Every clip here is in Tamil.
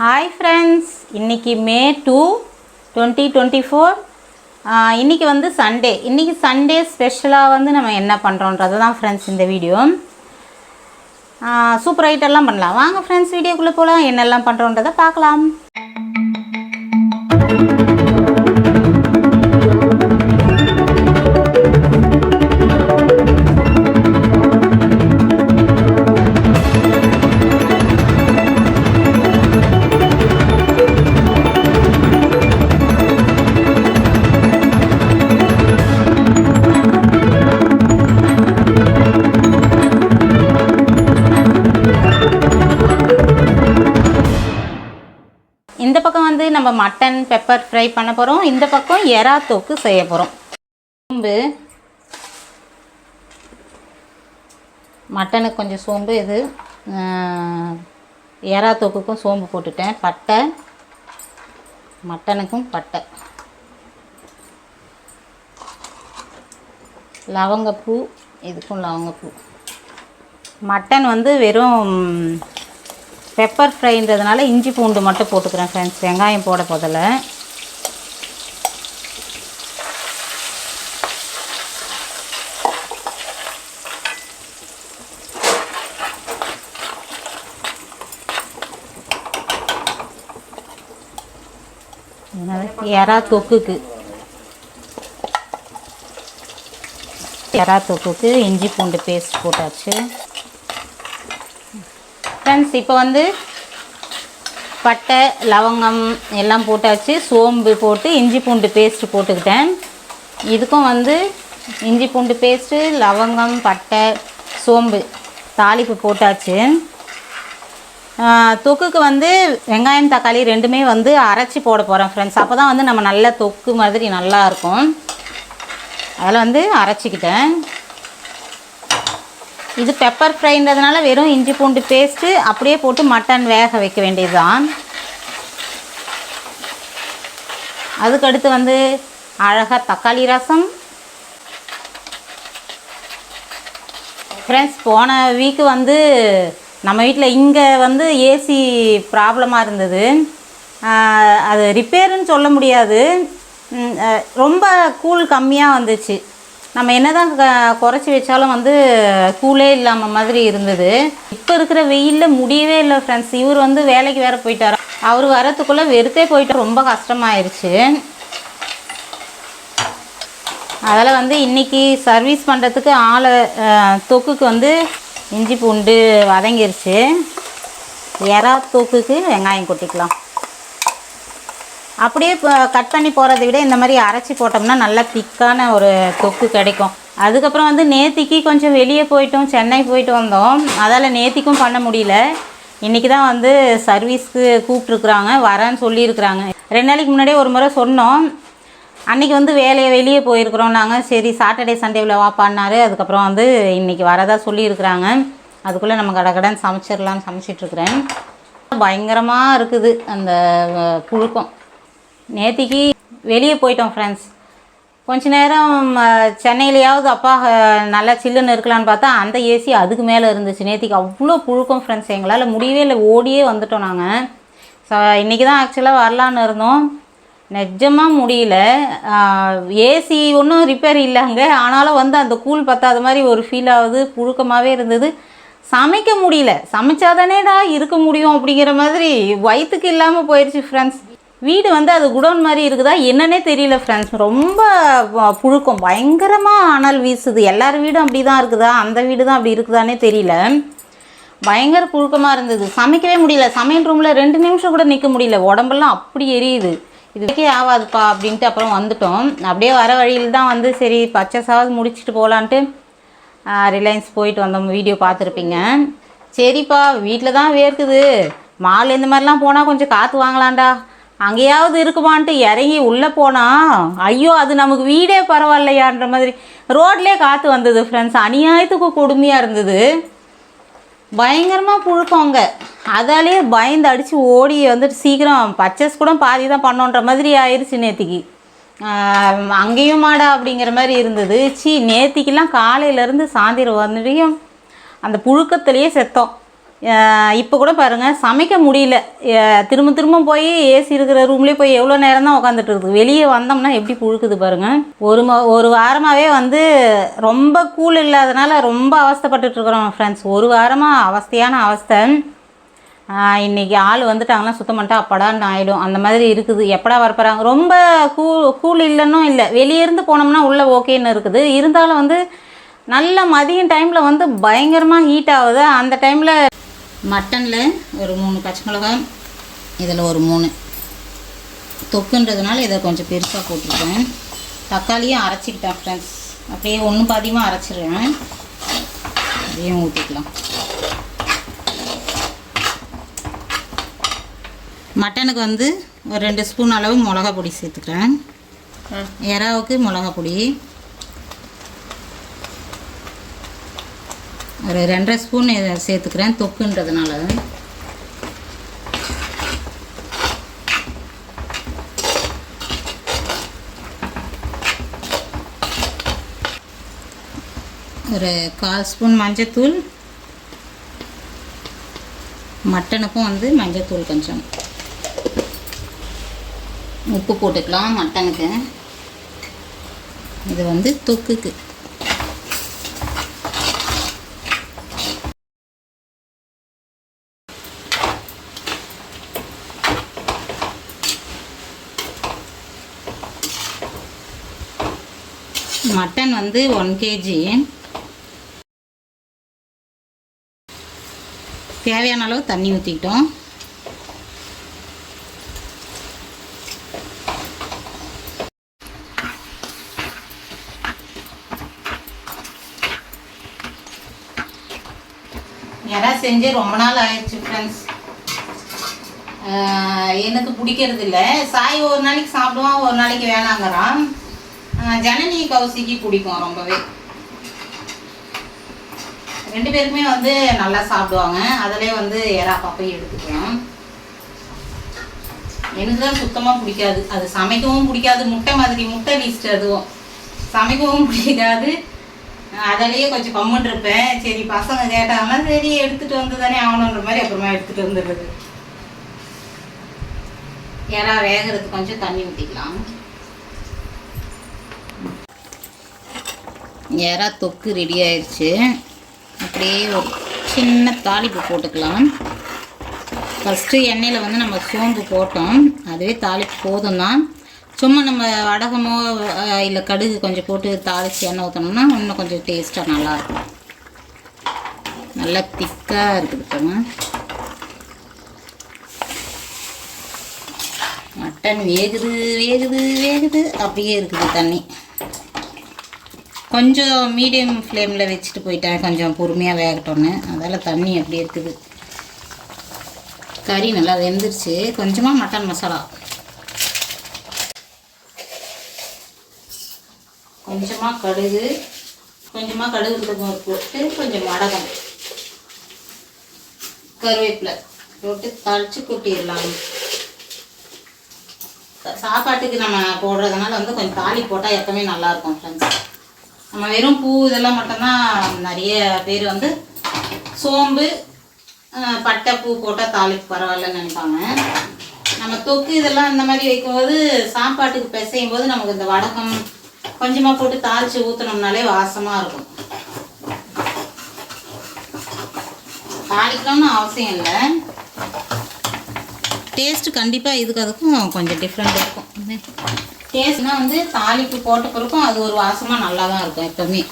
ஹாய் ஃப்ரெண்ட்ஸ் இன்றைக்கி May two twenty twenty four இன்றைக்கி வந்து சண்டே இன்றைக்கி சண்டே ஸ்பெஷலாக வந்து நம்ம என்ன பண்ணுறோன்றது தான் ஃப்ரெண்ட்ஸ் இந்த வீடியோ சூப்பர் ஐட்டெல்லாம் பண்ணலாம். வாங்க ஃப்ரெண்ட்ஸ் வீடியோக்குள்ளே போகலாம் என்னெல்லாம் பண்ணுறோன்றதை பார்க்கலாம். நம்ம மட்டன் பெப்பர் ஃப்ரை பண்ண போகிறோம் இந்த பக்கம் எறா தொக்கு செய்ய போகிறோம் சோம்பு. மட்டனுக்கு கொஞ்சம் சோம்பு இது எறா தொக்குக்கும் சோம்பு போட்டுட்டேன். பட்டை. மட்டனுக்கும் பட்டை. லவங்கப்பூ இதுக்கும் லவங்கப்பூ. மட்டன் வந்து வெறும் பெப்பர் ஃப்ரைன்றதுனால இஞ்சி பூண்டு மட்டும் போட்டுக்கிறேன் ஃப்ரெண்ட்ஸ் வெங்காயம் போட போதில் எறா தொக்குக்கு. எறா தொக்குக்கு இஞ்சி பூண்டு பேஸ்ட் போட்டாச்சு. ஃப்ரெண்ட்ஸ் இப்போ வந்து பட்டை லவங்கம் எல்லாம் போட்டாச்சு. சோம்பு போட்டு இஞ்சி பூண்டு பேஸ்ட்டு போட்டுக்கிட்டேன். இதுக்கும் வந்து இஞ்சி பூண்டு பேஸ்ட்டு லவங்கம் பட்டை சோம்பு தாளிப்பு போட்டாச்சு. தொக்குக்கு வந்து வெங்காயம் தக்காளி ரெண்டுமே வந்து அரைச்சி போட போகிறோம் ஃப்ரெண்ட்ஸ் அப்போ தான் வந்து நம்ம நல்ல தொக்கு மாதிரி நல்லா இருக்கும். அதில் வந்து அரைச்சிக்கிட்டேன். இது பெப்பர் ஃப்ரைன்றதுனால வெறும் இஞ்சி பூண்டு பேஸ்ட்டு அப்படியே போட்டு மட்டன் வேக வைக்க வேண்டியதுதான். அதுக்கடுத்து வந்து அழகாக தக்காளி ரசம். ஃப்ரெண்ட்ஸ் போன வீக்கு வந்து நம்ம வீட்டில் இங்கே வந்து ஏசி ப்ராப்ளமாக இருந்தது. அது ரிப்பேருன்னு சொல்ல முடியாது. ரொம்ப கூல் கம்மியாக வந்துச்சு. நம்ம என்னதான் க குறைச்சி வச்சாலும் வந்து கூலே இல்லாமல் மாதிரி இருந்தது. இப்போ இருக்கிற வெயிலில் முடியவே இல்லை ஃப்ரெண்ட்ஸ் இவர் வந்து வேலைக்கு வேற போயிட்டார்? அவர் வரத்துக்குள்ளே வெறுத்தே போயிட்டு ரொம்ப கஷ்டமாயிருச்சு. அதில் வந்து இன்றைக்கி சர்வீஸ் பண்ணுறதுக்கு ஆளை தொக்குக்கு வந்து இஞ்சி பூண்டு வதங்கிருச்சு. எறா தொக்குக்கு வெங்காயம் கொட்டிக்கலாம். அப்படியே இப்போ கட் பண்ணி போகிறத விட இந்த மாதிரி அரைச்சி போட்டோம்னா நல்லா திக்கான ஒரு தொக்கு கிடைக்கும். அதுக்கப்புறம் வந்து நேத்திக்கு கொஞ்சம் வெளியே போயிட்டோம் சென்னை போயிட்டு வந்தோம். அதால் நேத்திக்கும் பண்ண முடியல. இன்றைக்கி தான் வந்து சர்வீஸ்க்கு கூப்பிட்ருக்குறாங்க வரேன்னு சொல்லியிருக்கிறாங்க. ரெண்டு நாளைக்கு முன்னாடியே ஒரு முறை சொன்னோம். அன்றைக்கி வந்து வேலையை வெளியே போயிருக்கிறோம் நாங்கள் சரி சாட்டர்டே சண்டேவில் வாப்பான்னாரு. அதுக்கப்புறம் வந்து இன்றைக்கி வரதா சொல்லியிருக்கிறாங்க. அதுக்குள்ளே நம்ம கடகடன்னு சமைச்சிடலான்னு சமைச்சிட்ருக்குறேன் பயங்கரமாக இருக்குது அந்த புழுக்கம். நேத்திக்கு வெளியே போயிட்டோம் ஃப்ரெண்ட்ஸ் கொஞ்ச நேரம் சென்னையிலையாவது அப்பா நல்லா சில்லுன்னு இருக்கலான்னு பார்த்தா அந்த ஏசி அதுக்கு மேலே இருந்துச்சு. நேத்திக்கு அவ்வளோ புழுக்கம் ஃப்ரெண்ட்ஸ் எங்களால் முடியவே இல்லை. ஓடியே வந்துட்டோம் நாங்கள் ஸோ இன்றைக்கி தான் ஆக்சுவலாக வரலான்னு இருந்தோம். நிஜமாக முடியல. ஏசி ஒன்றும் ரிப்பேர் இல்லைங்க. ஆனாலும் வந்து அந்த கூல் பத்தாத மாதிரி ஒரு ஃபீல் ஆகுது. புழுக்கமாகவே இருந்தது. சமைக்க முடியல. சமைச்சாதானேடா இருக்க முடியும் அப்படிங்கிற மாதிரி வயிற்றுக்கு இல்லாமல் போயிடுச்சு ஃப்ரெண்ட்ஸ் வீடு வந்து அது குடோன் மாதிரி இருக்குதா என்னன்னே தெரியல ஃப்ரெண்ட்ஸ் ரொம்ப புழுக்கம். பயங்கரமாக அனல் வீசுது. எல்லார் வீடும் அப்படி தான் இருக்குதா? அந்த வீடு தான் அப்படி இருக்குதானே தெரியல. பயங்கர புழுக்கமாக இருந்தது. சமைக்கவே முடியல. சமையல் ரூமில் ரெண்டு நிமிஷம் கூட நிற்க முடியல. உடம்பெல்லாம் அப்படி எரியுது. இதுக்கே ஆகாதுப்பா அப்படின்ட்டு அப்புறம் வந்துட்டோம். அப்படியே வர வழியில் தான் வந்து சரி பச்சைசாவது முடிச்சுட்டு போகலான்ட்டு ரிலையன்ஸ் போயிட்டு வந்தோம். வீடியோ பார்த்துருப்பீங்க. சரிப்பா வீட்டில் தான் வேர்க்குது. மால் இந்த மாதிரிலாம் போனால் கொஞ்சம் காற்று வாங்கலாம்டா. அங்கேயாவது இருக்குமான்ட்டு இறங்கி உள்ளே போனால் ஐயோ அது நமக்கு வீடே பரவாயில்லையான்ற மாதிரி ரோட்லேயே காற்று வந்தது ஃப்ரெண்ட்ஸ் அநியாயத்துக்கு கொடுமையாக இருந்தது. பயங்கரமாக புழுக்கம் அங்கே. அதாலே பயந்து அடித்து ஓடி வந்துட்டு சீக்கிரம் பர்ச்சேஸ் கூட பாதி தான் பண்ணோன்ற மாதிரி ஆயிடுச்சு நேத்திக்கு. அங்கேயும் மாடா அப்படிங்கிற மாதிரி இருந்தது. சி நேத்திக்கெலாம் காலையிலேருந்து சாயந்தரம் வந்துட்டையும் அந்த புழுக்கத்துலேயே செத்தோம். இப்போ கூட பாருங்கள் சமைக்க முடியல. திரும்ப திரும்ப போய் ஏசி இருக்கிற ரூம்லேயே போய் எவ்வளோ நேரம் தான் உட்காந்துட்டு இருக்குது. வெளியே வந்தோம்னா எப்படி புழுக்குது பாருங்கள் ஒரு ம ஒரு வாரமாகவே வந்து ரொம்ப கூல் இல்லாதனால ரொம்ப அவஸ்தைப்பட்டுட்டு இருக்கிறோம் ஃப்ரெண்ட்ஸ் ஒரு வாரமாக அவஸ்தையான அவஸ்தை. இன்றைக்கி இன்னைக்கு ஆள் வந்துட்டாங்கன்னா சுத்தம் பண்ணிட்டா அப்படான்னு ஆகிடும் அந்த மாதிரி இருக்குது. எப்படா வரப்போகிறாங்க ரொம்ப கூ கூல் இல்லைன்னும் இல்லை. வெளியேருந்து போனோம்னா உள்ளே ஓகேன்னு இருக்குது. இருந்தாலும் வந்து நல்ல மதியம் டைமில் வந்து பயங்கரமாக ஹீட் ஆகுது. அந்த டைமில் மட்டனில் ஒரு மூணு பச்சை மிளகாய் இதில் ஒரு மூணு. தொக்குன்றதுனால இதை கொஞ்சம் பெருசாக போட்டிருக்கேன். தக்காளியும் அரைச்சிக்கிட்டேன் ஃப்ரெண்ட்ஸ் அப்படியே ஒன்று பாதியமாக அரைச்சிடுவேன் அதையும் ஊற்றிக்கலாம் மட்டனுக்கு வந்து ஒரு ரெண்டு ஸ்பூன் அளவு மிளகா பொடி சேர்த்துக்கிறேன். எறாவுக்கு மிளகா பொடி. ஒரு ரெண்டரை ஸ்பூன் இதை சேர்த்துக்கிறேன் தொக்குன்றதுனால. ஒரு கால் ஸ்பூன் மஞ்சத்தூள் மட்டனுக்கும் வந்து மஞ்சத்தூள் கொஞ்சம். உப்பு போட்டுக்கலாம் மட்டனுக்கு. இது வந்து தொக்குக்கு. மட்டன் வந்து ஒன் கேஜி. தேவையான அளவு தண்ணி ஊற்றிக்கிட்டோம் எறா செஞ்சு ரொம்ப நாள் ஆயிடுச்சு ஃப்ரெண்ட்ஸ் எனக்கு பிடிக்கிறது இல்லை சாய் ஒரு நாளைக்கு சாப்பிடுவான் ஒரு நாளைக்கு வேணாங்கிறான். ஜனனி கௌசிக்கு பிடிக்கும் ரொம்பவே. ரெண்டு பேருக்குமே வந்து நல்லா சாப்பிடுவாங்க. அதிலே வந்து எறா பாப்பையும் எடுத்துக்கலாம். எனக்கு தான் சுத்தமாக பிடிக்காது. அது சமைக்கவும் பிடிக்காது. முட்டை மாதிரி முட்டை வீஸ்ட் அதுவும். சமைக்கவும் பிடிக்காது. அதிலேயே கொஞ்சம் கம்முன்னு இருப்பேன். சரி பசங்க கேட்டாங்கன்னா சரி எடுத்துகிட்டு வந்து தானே ஆகணுன்ற மாதிரி அப்புறமா எடுத்துகிட்டு வந்துடுறது. எறா வேகிறதுக்கு கொஞ்சம் தண்ணி ஊற்றிக்கலாம் எறா தொக்கு ரெடி ஆயிடுச்சு. அப்படியே ஒரு சின்ன தாளிப்பு போட்டுக்கலாம். ஃபஸ்ட்டு எண்ணெயில் வந்து நம்ம சோம்பு போட்டோம். அதுவே தாளிப்பு போதும் தான் சும்மா நம்ம வடகமோ இல்லை கடுகு கொஞ்சம் போட்டு தாளித்து எண்ணெய் ஊற்றணும்னா இன்னும் கொஞ்சம் டேஸ்ட்டாக நல்லாயிருக்கும். நல்லா திக்காக இருக்குது பாருங்க. மட்டன் வேகுது வேகுது வேகுது. அப்படியே இருக்குது தண்ணி. கொஞ்சம் மீடியம் ஃப்ளேமில் வச்சுட்டு போயிட்டேன் கொஞ்சம் பொறுமையாக வேகட்டோன்னு அதால் தண்ணி அப்படியே இருக்குது. கறி நல்லா வெந்துருச்சு. கொஞ்சமாக மட்டன் மசாலா. கொஞ்சமாக கடுகு கொஞ்சமாக கடுகு போட்டு கொஞ்சம் மடகம். கருவேப்பிலை போட்டு தாளித்து கொட்டிடலாம். சாப்பாட்டுக்கு நம்ம போடுறதுனால வந்து கொஞ்சம் தாளி போட்டால் எப்பவுமே நல்லாயிருக்கும் ஃப்ரெண்ட்ஸ் நம்ம வெறும் பூ இதெல்லாம் மட்டும்தான் நிறைய பேர் வந்து சோம்பு பட்டை பூ போட்டால் தாளிப்பு பரவாயில்லன்னு நினைப்பாங்க. நம்ம தொக்கு இதெல்லாம் இந்த மாதிரி வைக்கும்போது சாப்பாட்டுக்கு பிசையும் போது நமக்கு இந்த வடகம் கொஞ்சமாக போட்டு தாளித்து ஊற்றினோம்னாலே வாசமாக இருக்கும். தாளிக்கணும்னு அவசியம் இல்லை. டேஸ்ட்டு கண்டிப்பாக இதுக்கு அதுக்கும் கொஞ்சம் டிஃப்ரெண்ட் இருக்கும். டேஸ்ட்னால் வந்து தாளிப்பு போட்ட பிறக்கும் அது ஒரு வாசமாக நல்லா தான் இருக்கும் எப்பவுமே.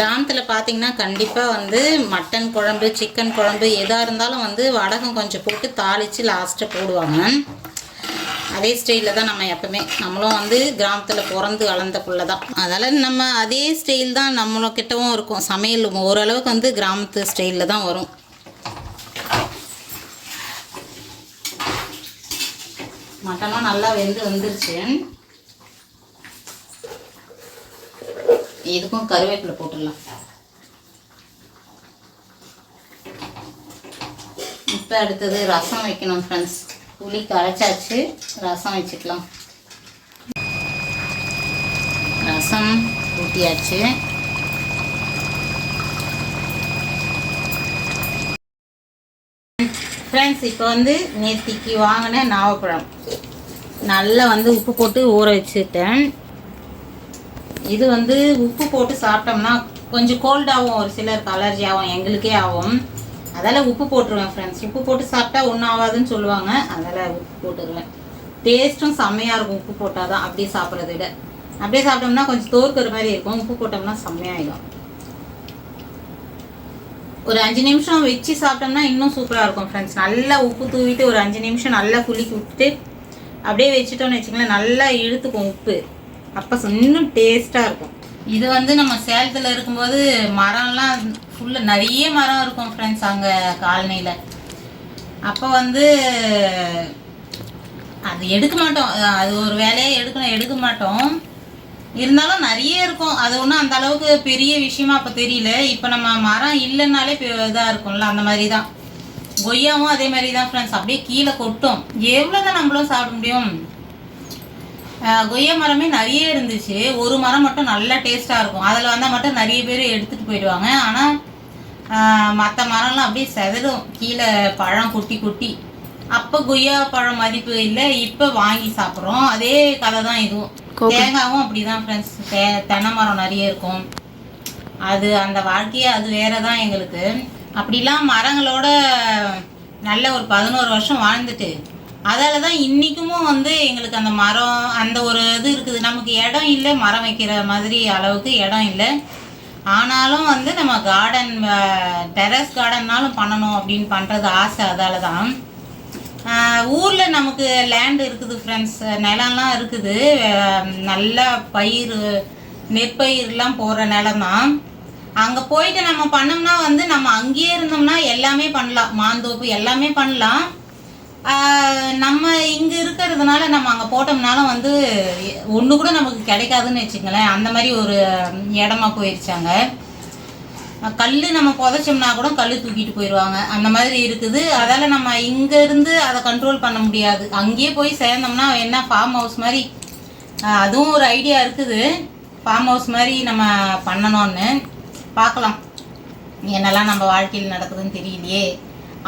கிராமத்தில் பார்த்தீங்கன்னா கண்டிப்பாக வந்து மட்டன் குழம்பு சிக்கன் குழம்பு எதாக இருந்தாலும் வந்து வடகம் கொஞ்சம் போட்டு தாளித்து லாஸ்ட்டாக போடுவாங்க. அதே ஸ்டைலில் தான் நம்ம எப்பவுமே. நம்மளும் வந்து கிராமத்தில் பிறந்து வளர்ந்த புள்ள தான் அதால் நம்ம அதே ஸ்டைல் தான் நம்மளக்கிட்டவும் இருக்கும். சமையல் ஓரளவுக்கு வந்து கிராமத்து ஸ்டைலில் தான் வரும். மட்டனும் நல்லா வெந்து வந்துருச்சு. இதுக்கும் கருவேப்பிலை போட்டுடலாம். இப்போ அடுத்தது ரசம் வைக்கணும் ஃப்ரெண்ட்ஸ் புளி கரைச்சாச்சு ரசம் வச்சுக்கலாம். ரசம் ஊட்டியாச்சு. ஃப்ரெண்ட்ஸ் இப்போ வந்து நேத்திக்கு வாங்கின நாவப்பழம் நல்லா வந்து உப்பு போட்டு ஊற வச்சுட்டேன். இது வந்து உப்பு போட்டு சாப்பிட்டோம்னா கொஞ்சம் கோல்டாகவும் ஒரு சிலருக்கு அலர்ஜி ஆகும் எங்களுக்கே ஆகும். அதால் உப்பு போட்டுருவேன் ஃப்ரெண்ட்ஸ் உப்பு போட்டு சாப்பிட்டா ஒன்றும் ஆகாதுன்னு சொல்லுவாங்க. அதால் உப்பு போட்டுருவேன். டேஸ்ட்டும் செம்மையாக இருக்கும் உப்பு போட்டால் தான் அப்படியே சாப்பிட்றத விட. அப்படியே சாப்பிட்டோம்னா கொஞ்சம் தோற்கிற மாதிரி இருக்கும். உப்பு போட்டோம்னா செம்மையாயிடும். ஒரு அஞ்சு நிமிஷம் வச்சு சாப்பிட்டோம்னா இன்னும் சூப்பராக இருக்கும் ஃப்ரெண்ட்ஸ் நல்லா உப்பு தூவிட்டு ஒரு அஞ்சு நிமிஷம் நல்லா குலுக்கி விட்டுட்டு அப்படியே வச்சுட்டோம்னு வச்சுக்கோங்களேன் நல்லா இழுத்துக்கும் உப்பு. அப்போ இன்னும் டேஸ்ட்டாக இருக்கும். இது வந்து நம்ம சேலத்தில் இருக்கும்போது மரம்லாம் ஃபுல்லாக நிறைய மரம் இருக்கும் ஃப்ரெண்ட்ஸ் அங்கே காலனியில் அப்போ வந்து அது எடுக்க மாட்டோம். அது ஒரு வேலையை எடுக்கணும் எடுக்க மாட்டோம். இருந்தாலும் நிறைய இருக்கும். அது ஒன்றும் அந்த அளவுக்கு பெரிய விஷயமா அப்போ தெரியல. இப்போ நம்ம மரம் இல்லைன்னாலே இதாக இருக்கும்ல அந்த மாதிரி தான் கொய்யாவும் அதே மாதிரி தான் ஃப்ரெண்ட்ஸ் அப்படியே கீழே கொட்டும். எவ்வளோ தான் நம்மளும் சாப்பிட முடியும்? கொய்யா மரமே நிறைய இருந்துச்சு. ஒரு மரம் மட்டும் நல்லா டேஸ்ட்டாக இருக்கும். அதில் வந்தால் மட்டும் நிறைய பேர் எடுத்துகிட்டு போயிடுவாங்க. ஆனால் மற்ற மரம்லாம் அப்படியே செதறும். கீழே பழம் குட்டி குட்டி. அப்போ கொய்யா பழம் மதிப்பு இல்லை. இப்போ வாங்கி சாப்பிட்றோம். அதே கதை தான் இதுவும் தேங்காவும் அப்படிதான் ஃப்ரெண்ட்ஸ் தே தென்னை மரம் நிறைய இருக்கும். அது அந்த வாழ்க்கையே அது வேற தான் எங்களுக்கு. அப்படிலாம் மரங்களோட நல்ல ஒரு பதினோரு வருஷம் வாழ்ந்துட்டு அதால தான் இன்றைக்குமும் வந்து எங்களுக்கு அந்த மரம் அந்த ஒரு இது இருக்குது. நமக்கு இடம் இல்லை மரம் வைக்கிற மாதிரி அளவுக்கு இடம் இல்லை. ஆனாலும் வந்து நம்ம கார்டன் டெரஸ் கார்டன்னாலும் பண்ணணும் அப்படின்னு பண்ணுறது ஆசை அதால தான் ஊரில் நமக்கு லேண்ட் இருக்குது ஃப்ரெண்ட்ஸ் நிலம்லாம் இருக்குது. நல்லா பயிர் நெற்பயிர்லாம் போடுற நிலம் தான் அங்கே போயிட்டு நம்ம பண்ணோம்னா வந்து நம்ம அங்கேயே இருந்தோம்னா எல்லாமே பண்ணலாம். மாந்தோப்பு எல்லாமே பண்ணலாம். நம்ம இங்கே இருக்கிறதுனால நம்ம அங்கே போட்டோம்னாலும் வந்து ஒன்று கூட நமக்கு கிடைக்காதுன்னு வச்சுங்களேன் அந்த மாதிரி ஒரு இடமா போயிருச்சாங்க. கல் நம்ம புதைச்சோம்னா கூட கல் தூக்கிட்டு போயிடுவாங்க அந்த மாதிரி இருக்குது. அதால் நம்ம இங்கேருந்து அதை கண்ட்ரோல் பண்ண முடியாது. அங்கேயே போய் சேர்ந்தோம்னா என்ன ஃபார்ம் ஹவுஸ் மாதிரி? அதுவும் ஒரு ஐடியா இருக்குது. ஃபார்ம் ஹவுஸ் மாதிரி நம்ம பண்ணணும்னு. பார்க்கலாம். என்னெல்லாம் நம்ம வாழ்க்கையில் நடக்குதுன்னு தெரியலையே.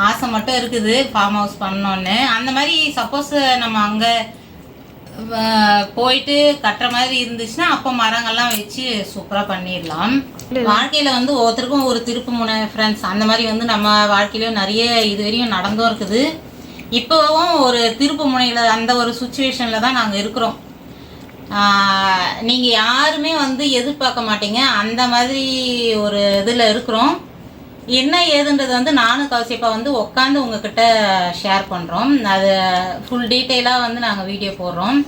ஆசை மட்டும் இருக்குது ஃபார்ம் ஹவுஸ் பண்ணோன்னு அந்த மாதிரி சப்போஸ் நம்ம அங்கே போயிட்டு கட்டுற மாதிரி இருந்துச்சுன்னா அப்போ மரங்கள்லாம் வச்சு சூப்பராக பண்ணிடலாம். வாழ்க்கையில் வந்து ஒவ்வொருத்தருக்கும் ஒரு திருப்பு முனை ஃப்ரெண்ட்ஸ் அந்த மாதிரி வந்து நம்ம வாழ்க்கையிலும் நிறைய இதுவரையும் நடந்தும் இருக்குது. இப்போவும் ஒரு திருப்பு முனையில் அந்த ஒரு சுச்சுவேஷனில் தான் நாங்கள் இருக்கிறோம். நீங்கள் யாருமே வந்து எதிர்பார்க்க மாட்டீங்க. அந்த மாதிரி ஒரு இதில் இருக்கிறோம். என்ன ஏதுன்றது வந்து நானும் கௌசிப்பா வந்து உட்காந்து உங்ககிட்ட ஷேர் பண்ணுறோம் அது ஃபுல் டீட்டெயிலாக வந்து நாங்கள் வீடியோ போடுறோம்.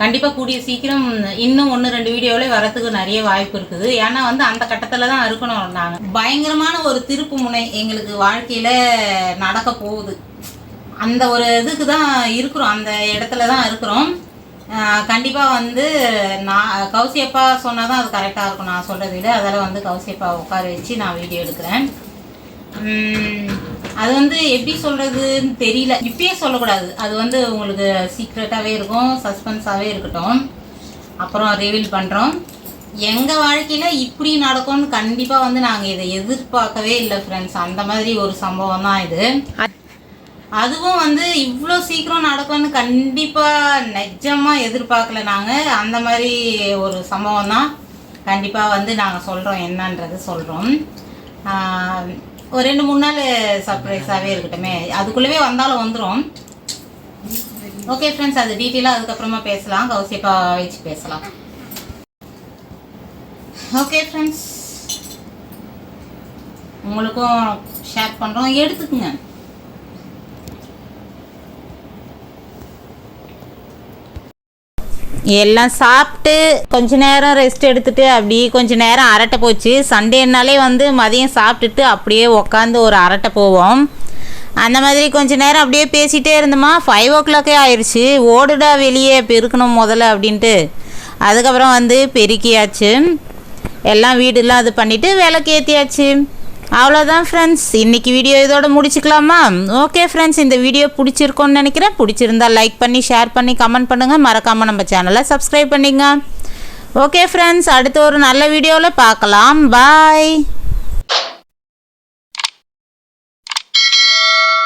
கண்டிப்பாக கூடிய சீக்கிரம் இன்னும் ஒன்று ரெண்டு வீடியோவிலே வரத்துக்கு நிறைய வாய்ப்பு இருக்குது. ஏன்னா வந்து அந்த கட்டத்தில் தான் இருக்கணும் நாங்கள் பயங்கரமான ஒரு திருப்பு முனை எங்களுக்கு வாழ்க்கையில் நடக்க போகுது. அந்த ஒரு இதுக்கு தான் இருக்கிறோம். அந்த இடத்துல தான் இருக்கிறோம். கண்டிப்பாக வந்து நான் கௌசியப்பா சொன்னால் தான் அது கரெக்டாக இருக்கும். நான் சொல்கிறத விட அதில் வந்து கௌசியப்பா உட்கார வச்சு நான் வீடியோ எடுக்கிறேன். அது வந்து எப்படி சொல்கிறதுன்னு தெரியல. இப்பயே சொல்லக்கூடாது. அது வந்து உங்களுக்கு சீக்ரெட்டாகவே இருக்கும் சஸ்பென்ஸாகவே இருக்கட்டும். அப்புறம் ரிவீல் பண்ணுறோம் எங்கள் வாழ்க்கையில் இப்படி நடக்கும்னு கண்டிப்பாக வந்து நாங்கள் இதை எதிர்பார்க்கவே இல்லை ஃப்ரெண்ட்ஸ் அந்த மாதிரி ஒரு சம்பவம் தான் இது அதுவும் வந்து இவ்வளோ சீக்கிரம் நடக்கும்னு கண்டிப்பாக நிஜமாக எதிர்பார்க்கல நாங்கள் அந்த மாதிரி ஒரு சம்பவம் தான் கண்டிப்பாக வந்து நாங்கள் சொல்கிறோம் என்னன்றது சொல்கிறோம் ஒரு ரெண்டு மூணு நாள் சர்ப்ரைஸாகவே இருக்கட்டுமே. அதுக்குள்ளவே வந்தாலும் வந்துடும் ஓகே ஃப்ரெண்ட்ஸ் அது டீட்டெயிலாக அதுக்கப்புறமா பேசலாம். கௌசியப்பா வச்சு பேசலாம். ஓகே ஃப்ரெண்ட்ஸ் உங்களுக்கும் ஷேர் பண்ணுறோம் எடுத்துக்குங்க. எல்லாம் சாப்பிட்டு கொஞ்ச நேரம் ரெஸ்ட் எடுத்துட்டு அப்படி கொஞ்ச நேரம் அரட்டை போச்சு. சண்டேனாலே வந்து மதியம் சாப்பிட்டுட்டு அப்படியே உக்காந்து ஒரு அரட்டை போவோம். அந்த மாதிரி கொஞ்ச நேரம் அப்படியே பேசிகிட்டே இருந்தோமா? ஃபைவ் ஓ கிளாக்கே ஆயிடுச்சு ஓடுடா வெளியே பெருக்கணும் முதல்ல அப்படின்ட்டு. அதுக்கப்புறம் வந்து பெருக்கியாச்சு. எல்லாம் வீடுலாம் அது பண்ணிவிட்டு விளக்கு ஏற்றியாச்சு அவ்வளோதான் ஃப்ரெண்ட்ஸ் இன்றைக்கி வீடியோ இதோட முடிச்சுக்கலாமா? ஓகே ஃப்ரெண்ட்ஸ் இந்த வீடியோ பிடிச்சிருக்கோன்னு நினைக்கிறேன். பிடிச்சிருந்தா லைக் பண்ணி ஷேர் பண்ணி கமெண்ட் பண்ணுங்கள் மறக்காமல் நம்ம சேனலை சப்ஸ்கிரைப் பண்ணிங்க. ஓகே ஃப்ரெண்ட்ஸ் அடுத்த ஒரு நல்ல வீடியோவில் பார்க்கலாம். பாய்